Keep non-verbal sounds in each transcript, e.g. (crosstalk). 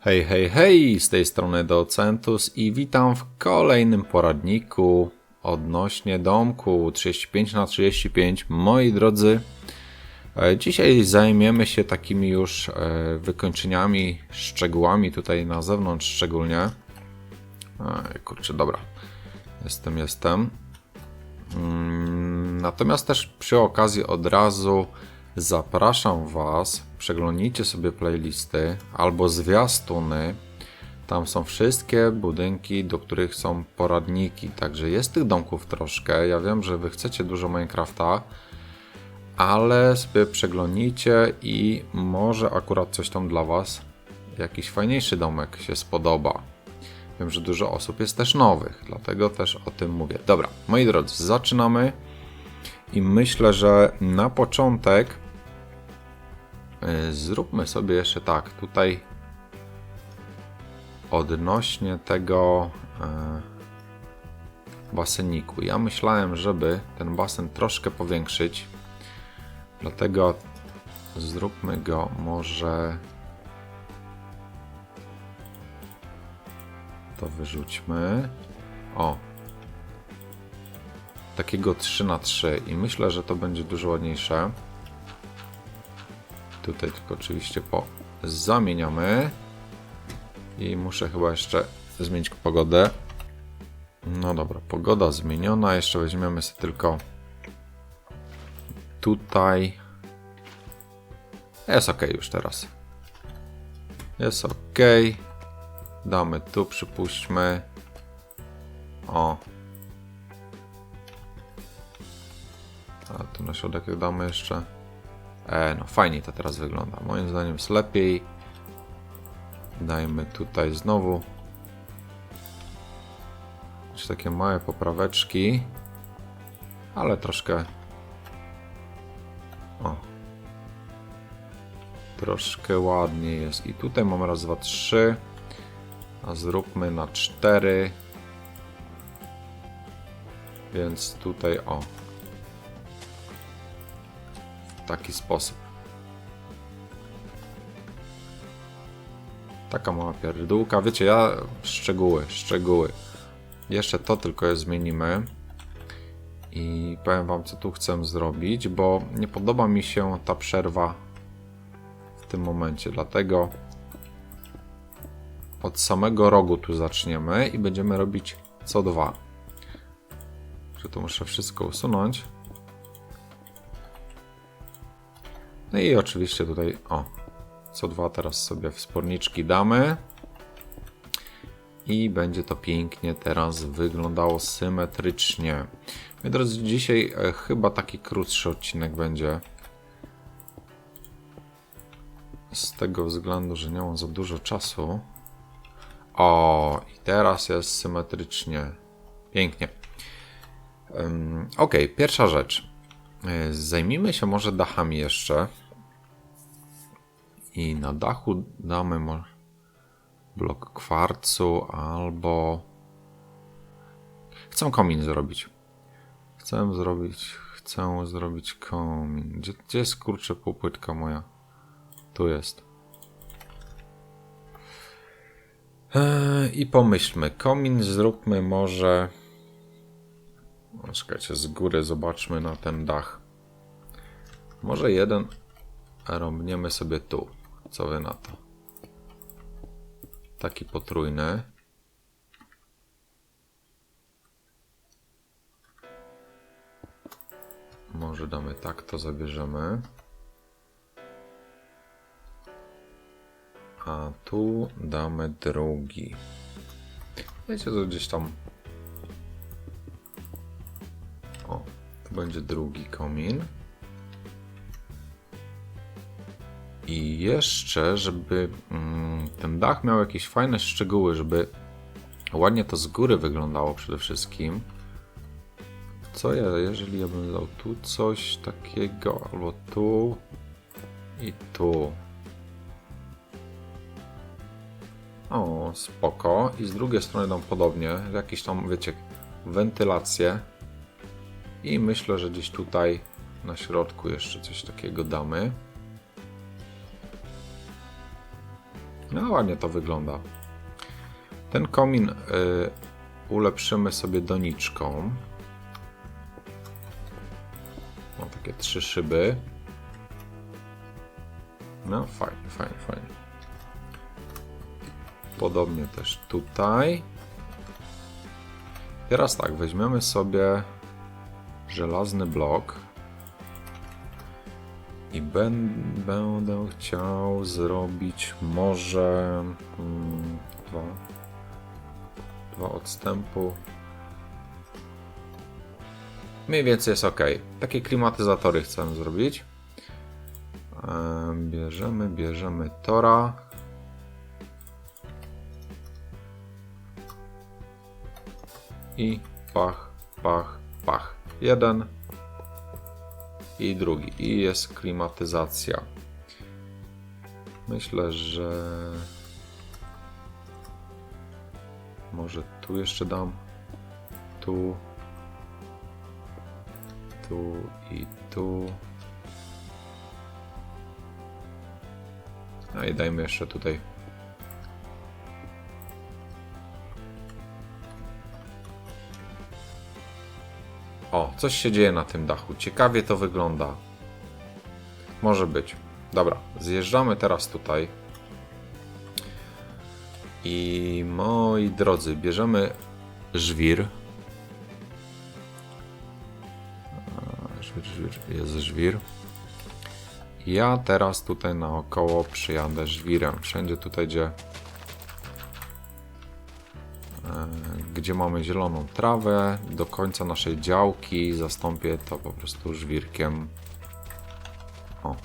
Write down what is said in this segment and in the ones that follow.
Hej, hej, hej, z tej strony Docentus i witam w kolejnym poradniku odnośnie domku 35 na 35 Moi drodzy, e, dzisiaj zajmiemy się takimi już e, wykończeniami, szczegółami tutaj na zewnątrz szczególnie. Ej, Kurczę, dobra, jestem, jestem. Mm, Natomiast też przy okazji od razu zapraszam Was, przeglądnijcie sobie playlisty albo zwiastuny. Tam są wszystkie budynki, do których są poradniki, także jest tych domków troszkę. Ja wiem, że Wy chcecie dużo Minecrafta, ale sobie przeglądnijcie i może akurat coś tam dla Was, jakiś fajniejszy domek się spodoba. Wiem, że dużo osób jest też nowych, dlatego też o tym mówię. Dobra, moi drodzy, zaczynamy. I myślę, że na początek zróbmy sobie jeszcze tak. Tutaj odnośnie tego y, baseniku. Ja myślałem, żeby ten basen troszkę powiększyć. Dlatego zróbmy go może. To wyrzućmy. O, takiego 3 na 3 i myślę, że to będzie dużo ładniejsze. Tutaj tylko oczywiście po zamieniamy i muszę chyba jeszcze zmienić pogodę. No dobra, pogoda zmieniona. Jeszcze weźmiemy sobie tylko tutaj. Jest ok już teraz. Jest ok. Damy tu, przypuśćmy. O, A tu na środek damy jeszcze. E, no fajnie to teraz wygląda. Moim zdaniem jest lepiej. Dajmy tutaj znowu. Takie małe popraweczki. Ale troszkę. O. Troszkę ładniej jest. I tutaj mamy raz, dwa, trzy. A zróbmy na cztery. Więc tutaj o taki sposób. Taka mała pierdółka. Wiecie, ja szczegóły, szczegóły. Jeszcze to tylko je zmienimy. I powiem wam, co tu chcę zrobić, bo nie podoba mi się ta przerwa w tym momencie. Dlatego od samego rogu tu zaczniemy i będziemy robić co dwa. Że to muszę wszystko usunąć. No i oczywiście tutaj, o, co dwa teraz sobie wsporniczki damy. I będzie to pięknie teraz wyglądało symetrycznie. Moi drodzy, dzisiaj e, chyba taki krótszy odcinek będzie. Z tego względu, że nie mam za dużo czasu. O, i teraz jest symetrycznie. Pięknie. Um, ok, pierwsza rzecz. E, Zajmijmy się może dachami jeszcze. I na dachu damy blok kwarcu albo. Chcę komin zrobić. Chcę zrobić. Chcę zrobić komin. Gdzie, gdzie jest kurczę półpłytka moja? Tu jest. Eee, I pomyślmy. Komin zróbmy może. Czekajcie, z góry zobaczmy na ten dach. Może jeden rąbniemy sobie tu. Co wy na to? Taki potrójny. Może damy tak, to zabierzemy. A tu damy drugi. Wiecie, to gdzieś tam będzie drugi komin. I jeszcze, żeby mm, ten dach miał jakieś fajne szczegóły, żeby ładnie to z góry wyglądało przede wszystkim. Co ja, jeżeli ja bym dał tu coś takiego, albo tu i tu. O, spoko. I z drugiej strony dam podobnie, jakieś tam, wiecie, wentylację. I myślę, że gdzieś tutaj na środku jeszcze coś takiego damy. No ładnie to wygląda. Ten komin y, ulepszymy sobie doniczką. Mam takie trzy szyby. No fajnie, fajnie, fajnie. Podobnie też tutaj. Teraz tak, weźmiemy sobie żelazny blok. I będę chciał zrobić może mm, dwa, dwa odstępu. Mniej więcej jest ok. Takie klimatyzatory chcę zrobić. Em, Bierzemy, bierzemy tora. I pach, pach. Jeden i drugi. I jest klimatyzacja. Myślę, że może tu jeszcze dam. Tu. Tu i tu. A i dajmy jeszcze tutaj. Coś się dzieje na tym dachu. Ciekawie to wygląda. Może być. Dobra, zjeżdżamy teraz tutaj. I moi drodzy, bierzemy żwir. Żwir, żwir, jest żwir. Ja teraz tutaj naokoło przyjadę żwirem. Wszędzie tutaj, gdzie, gdzie mamy zieloną trawę, do końca naszej działki zastąpię to po prostu żwirkiem. O.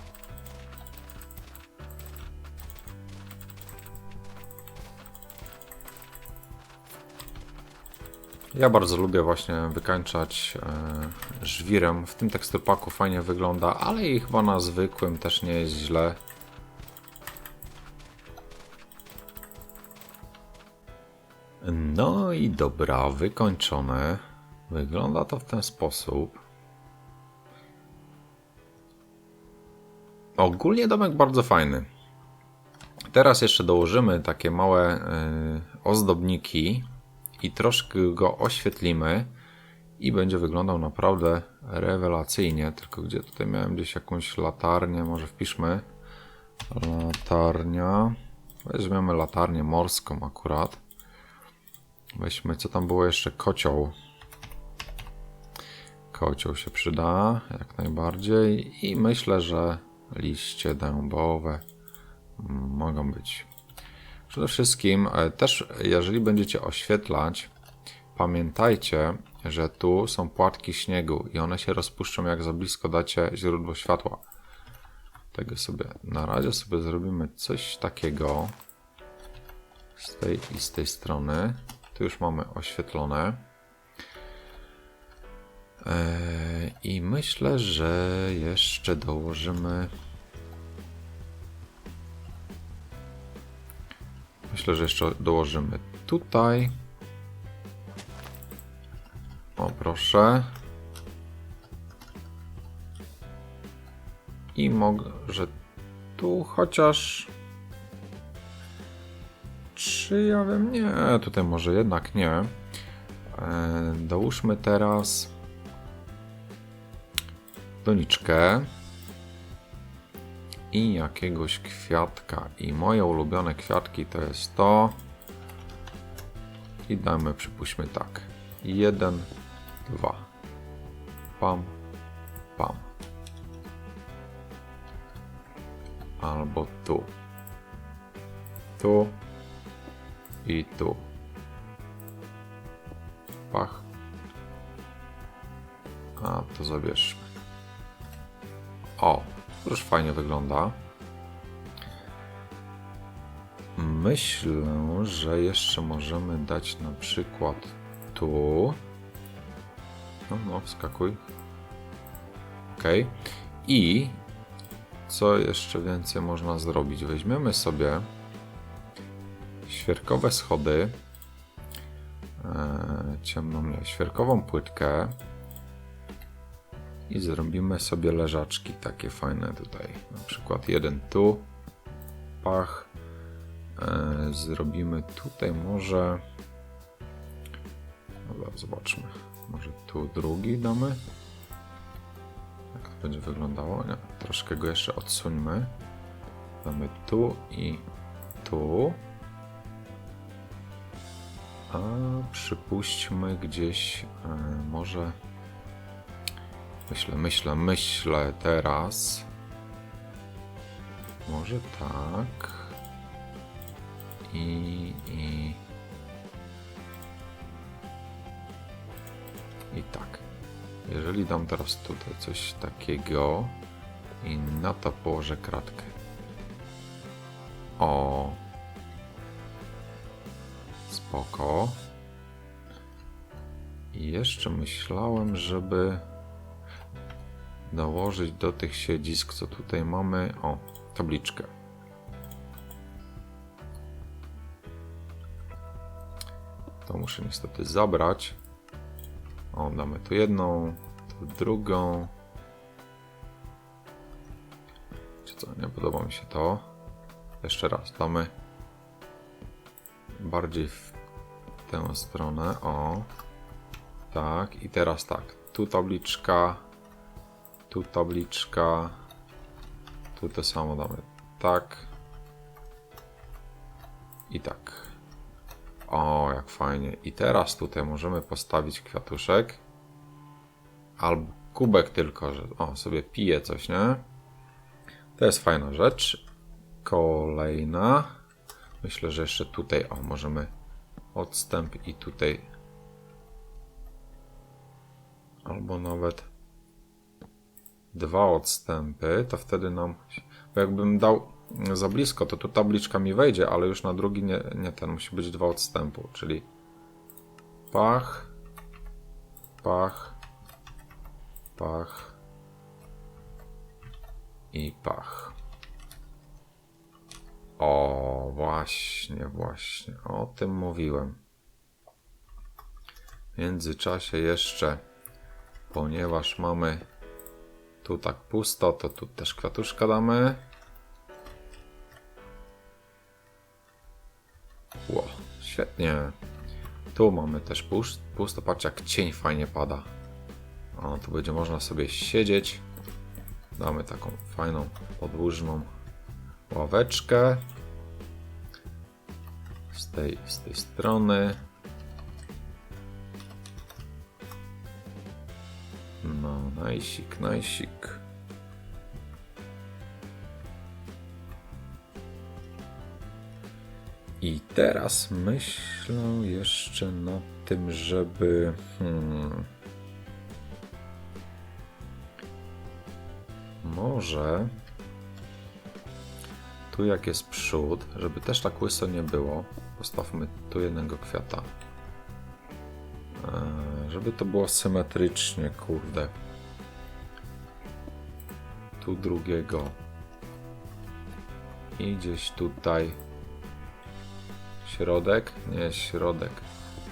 Ja bardzo lubię właśnie wykańczać e, żwirem. W tym teksturpaku fajnie wygląda, ale i chyba na zwykłym też nie jest źle. No i dobra, wykończone. Wygląda to w ten sposób. Ogólnie domek bardzo fajny. Teraz jeszcze dołożymy takie małe y, ozdobniki i troszkę go oświetlimy i będzie wyglądał naprawdę rewelacyjnie. Tylko gdzie tutaj miałem gdzieś jakąś latarnię, może wpiszmy latarnia. Weźmiemy latarnię morską akurat. Weźmy, co tam było jeszcze? Kocioł. Kocioł się przyda, jak najbardziej. I myślę, że liście dębowe mogą być. Przede wszystkim e, też, jeżeli będziecie oświetlać, pamiętajcie, że tu są płatki śniegu i one się rozpuszczą, jak za blisko dacie źródło światła. Tego sobie na razie sobie zrobimy coś takiego z tej i z tej strony. Tu już mamy oświetlone. Eee, I myślę, że jeszcze dołożymy. Myślę, że jeszcze dołożymy tutaj. O, proszę. I może tu chociaż. Czy ja wiem? Nie, tutaj może jednak nie. E, dołóżmy teraz doniczkę i jakiegoś kwiatka. I moje ulubione kwiatki to jest to. I damy, przypuśćmy tak. Jeden, dwa. Pam, pam. Albo tu. Tu i tu. Pach. A to zabierzmy. O, już fajnie wygląda. Myślę, że jeszcze możemy dać na przykład tu. No, no, wskakuj. Ok. I co jeszcze więcej można zrobić? Weźmiemy sobie świerkowe schody, e, ciemną, świerkową płytkę i zrobimy sobie leżaczki takie fajne tutaj. Na przykład jeden tu, pach, e, zrobimy tutaj może... Dobra, zobaczmy. Może tu drugi damy? Jak to będzie wyglądało? Nie, troszkę go jeszcze odsuńmy. Damy tu i tu. A przypuśćmy gdzieś, e, może. Myślę, myślę, myślę teraz. Może tak. I. i. I tak. Jeżeli dam teraz tutaj coś takiego i na to położę kratkę. O. Spoko. I jeszcze myślałem, żeby dołożyć do tych siedzisk, co tutaj mamy, o, tabliczkę. To muszę niestety zabrać. O, damy tu jedną, tu drugą. Czy co, nie podoba mi się to. Jeszcze raz, damy bardziej w tę stronę. O, tak. I teraz tak. Tu tabliczka, tu tabliczka, tu to samo damy. Tak. I tak. O, jak fajnie. I teraz tutaj możemy postawić kwiatuszek. Albo kubek tylko, że o, sobie pije coś, nie? To jest fajna rzecz. Kolejna. Myślę, że jeszcze tutaj, o, możemy odstęp i tutaj. Albo nawet dwa odstępy, to wtedy nam. Bo jakbym dał za blisko, to tu tabliczka mi wejdzie, ale już na drugi nie, nie ten, musi być dwa odstępu, czyli pach, pach, pach i pach. O, właśnie, właśnie, o tym mówiłem. W międzyczasie jeszcze, ponieważ mamy tu tak pusto, to tu też kwiatuszka damy. Ło, świetnie. Tu mamy też pust- pusto, patrz jak cień fajnie pada. O, tu będzie można sobie siedzieć. Damy taką fajną, podłużną ławeczkę. Z tej, z tej strony. No, najsik, najsik. I teraz myślę jeszcze nad tym, żeby. Hmm, może. Tu jak jest przód, żeby też tak łyso nie było, postawmy tu jednego kwiata. Eee, żeby to było symetrycznie, kurde. Tu drugiego. I gdzieś tutaj. Środek? Nie, środek.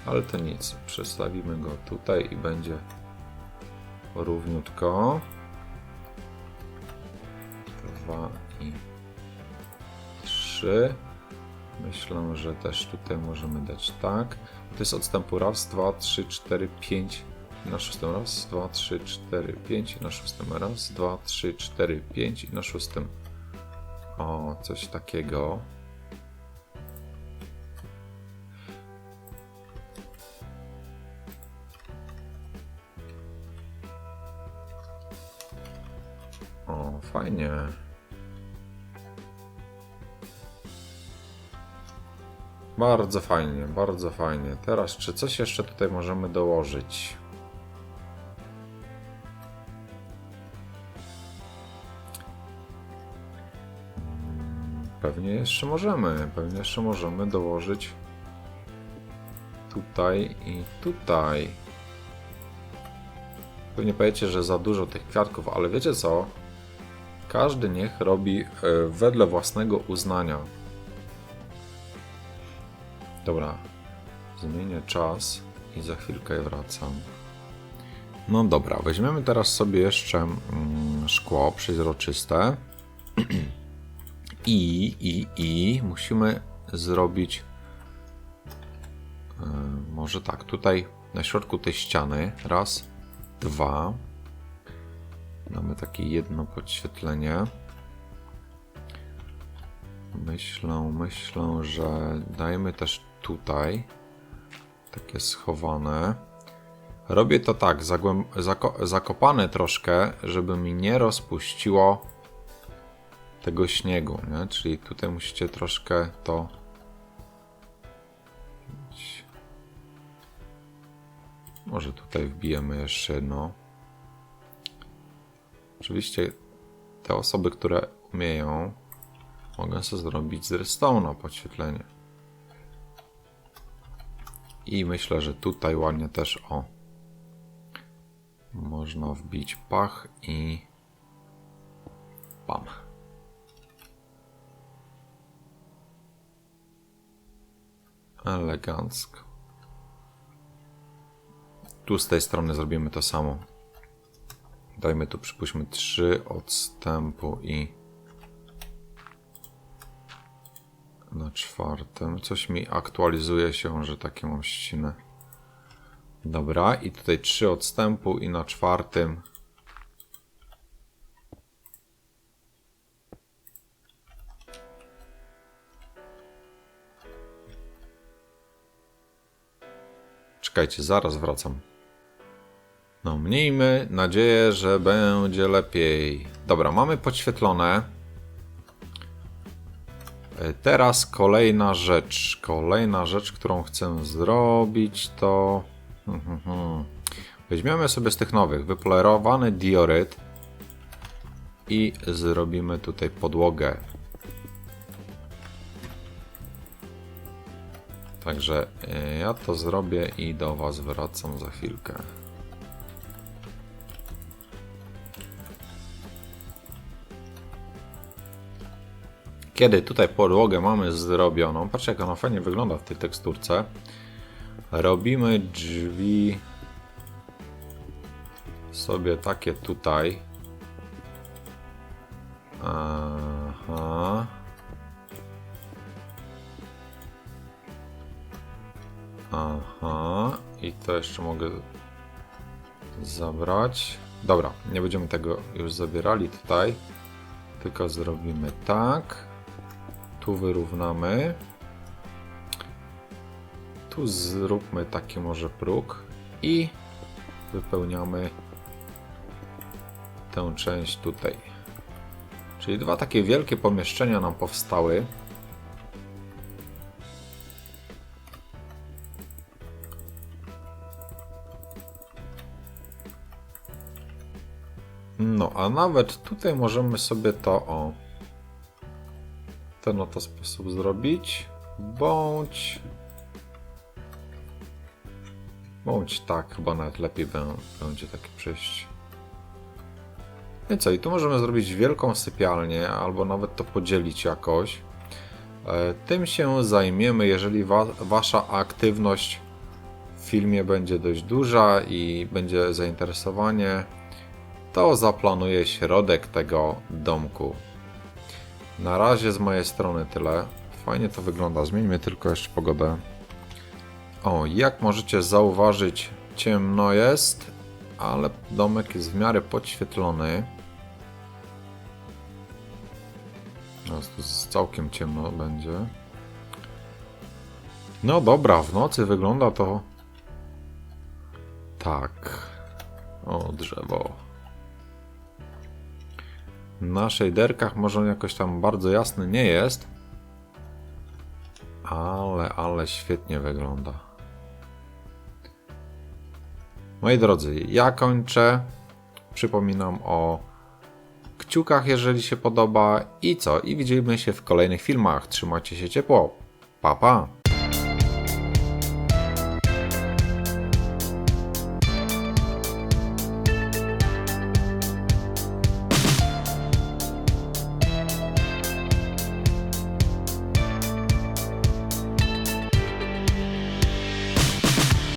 Ale to nic. Przestawimy go tutaj i będzie równiutko. Dwa i trzy. Myślę, że też tutaj możemy dać tak. To jest odstępu raz, dwa, trzy, cztery, pięć. I na szóstym raz, dwa, trzy, cztery, pięć. I na szóstym raz, dwa, trzy, cztery, pięć. I na szóstym. O, coś takiego. O, fajnie. Bardzo fajnie, bardzo fajnie. Teraz, czy coś jeszcze tutaj możemy dołożyć? Pewnie jeszcze możemy, pewnie jeszcze możemy dołożyć tutaj i tutaj. Pewnie powiecie, że za dużo tych kwiatków, ale wiecie co? Każdy niech robi e, wedle własnego uznania. Dobra, zmienię czas i za chwilkę wracam. No dobra, weźmiemy teraz sobie jeszcze mm, szkło przezroczyste. (clears throat) I, i, i musimy zrobić. e, Może tak, tutaj na środku tej ściany. Raz, dwa. Mamy takie jedno podświetlenie. Myślę, myślę, że dajmy też tutaj takie schowane. Robię to tak, zako- zakopane troszkę, żeby mi nie rozpuściło tego śniegu, nie? Czyli tutaj musicie troszkę to może tutaj wbijemy jeszcze jedno. Oczywiście te osoby, które umieją, mogą sobie zrobić z redstone'a podświetlenie. I myślę, że tutaj ładnie też o można wbić pach i pam. Elegancko. Tu z tej strony zrobimy to samo. Dajmy tu, przypuśćmy, 3 odstępu i na czwartym. Coś mi aktualizuje się, że takie mam ściny. Dobra, i tutaj 3 odstępu i na czwartym. Czekajcie, zaraz wracam. No, miejmy nadzieję, że będzie lepiej. Dobra, mamy podświetlone. E, Teraz kolejna rzecz. Kolejna rzecz, którą chcę zrobić, to. Mhm. Weźmiemy sobie z tych nowych wypolerowany dioryt i zrobimy tutaj podłogę. Także e, ja to zrobię i do Was wracam za chwilkę. Kiedy tutaj podłogę mamy zrobioną, patrzcie jak ona fajnie wygląda w tej teksturce. Robimy drzwi sobie takie tutaj. Aha. Aha. I to jeszcze mogę zabrać. Dobra, nie będziemy tego już zabierali tutaj. Tylko zrobimy tak. Tu wyrównamy. Tu zróbmy taki może próg i wypełniamy tę część tutaj. Czyli dwa takie wielkie pomieszczenia nam powstały. No, a nawet tutaj możemy sobie to o ten oto sposób zrobić. Bądź bądź tak, chyba nawet lepiej bę- będzie takie przejście. No I co, i tu możemy zrobić wielką sypialnię, albo nawet to podzielić jakoś. E, Tym się zajmiemy, jeżeli wa wasza aktywność w filmie będzie dość duża i będzie zainteresowanie, to zaplanuję środek tego domku. Na razie z mojej strony tyle. Fajnie to wygląda. Zmieńmy tylko jeszcze pogodę. O, jak możecie zauważyć, ciemno jest, ale domek jest w miarę podświetlony. Teraz tu z- całkiem ciemno będzie. No dobra, w nocy wygląda to tak. O, drzewo. Na shaderkach może on jakoś tam bardzo jasny nie jest. Ale, ale świetnie wygląda. Moi drodzy, ja kończę. Przypominam o kciukach, jeżeli się podoba. I co? I widzimy się w kolejnych filmach. Trzymajcie się ciepło. Pa, pa.